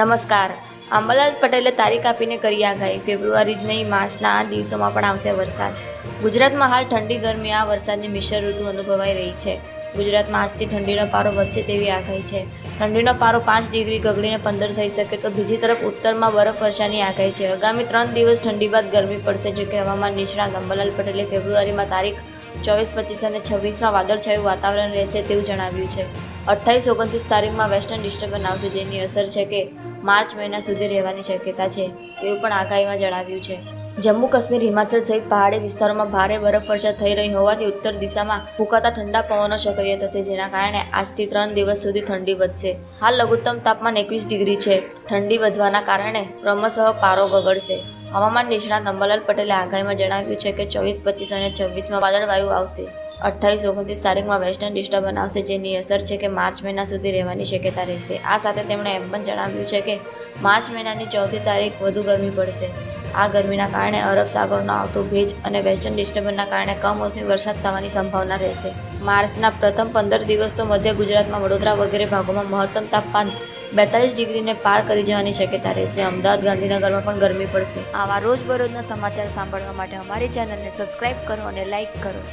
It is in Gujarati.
નમસ્કાર. આંબાલાલ પટેલે તારીખ આપીને કરી આગાહી. ફેબ્રુઆરી જ નહીં, માર્ચના આ દિવસોમાં પણ આવશે વરસાદ. ગુજરાતમાં હાલ ઠંડી ગરમી, આ વરસાદની મિશ્ર ઋતુ અનુભવાઈ રહી છે. ગુજરાતમાં આજથી ઠંડીનો પારો વધશે તેવી આગાહી છે. ઠંડીનો પારો પાંચ ડિગ્રી ગગડીને પંદર થઈ શકે તો બીજી તરફ ઉત્તરમાં બરફ વર્ષાની આગાહી છે. આગામી ત્રણ દિવસ ઠંડી બાદ ગરમી પડશે, જો કે હવામાન નિષ્ણાત અંબાલાલ પટેલે ફેબ્રુઆરીમાં તારીખ ચોવીસ, પચીસ અને છવ્વીસમાં વાદળછાયું વાતાવરણ રહેશે તેવું જણાવ્યું છે. અઠ્ઠાવીસ, ઓગણત્રીસ તારીખમાં વેસ્ટર્ન ડિસ્ટર્બન્સ આવશે જેની અસર છે કે માર્ચ મહિના સુધી રહેવાની શક્યતા છે તેવું પણ આગાહીમાં જણાવ્યું છે. જમ્મુ કાશ્મીર, હિમાચલ સહિત પહાડી વિસ્તારોમાં ભારે બરફવર્ષા થઈ રહી હોવાથી ઉત્તર દિશામાં ફૂંકાતા ઠંડા પવનો સક્રિય થશે, જેના કારણે આજથી ત્રણ દિવસ સુધી ઠંડી વધશે. હાલ લઘુત્તમ તાપમાન એકવીસ ડિગ્રી છે. ઠંડી વધવાના કારણે ક્રમશઃ પારો ગગડશે હવામાન નિષ્ણાત અંબાલાલ પટેલે આગાહીમાં જણાવ્યું છે કે ચોવીસ પચીસ અને છવ્વીસમાં વાદળવાયુ આવશે. અઠ્ઠાવીસ ઓગણત્રીસ તારીખમાં વેસ્ટર્ન ડિસ્ટર્બ આવશે જેની અસર છે કે માર્ચ મહિના સુધી રહેવાની શક્યતા રહેશે. આ સાથે તેમણે એમ પણ જણાવ્યું છે કે માર્ચ મહિનાની ચૌથી તારીખ વધુ ગરમી પડશે. આ ગરમીના કારણે અરબ સાગરનો આવતો ભેજ અને વેસ્ટર્ન ડિસ્ટર્બન્સના કારણે કમોસમી વરસાદ થવાની સંભાવના રહેશે. માર્ચના પ્રથમ પંદર દિવસ તો મધ્ય ગુજરાતમાં વડોદરા વગેરે ભાગોમાં મહત્તમ તાપમાન બેતાલીસ ડિગ્રીને પાર કરી જવાની શક્યતા રહેશે. અમદાવાદ, ગાંધીનગરમાં પણ ગરમી પડશે. આવા રોજબરોજના સમાચાર સાંભળવા માટે અમારી ચેનલને સબસ્ક્રાઇબ કરો અને લાઇક કરો.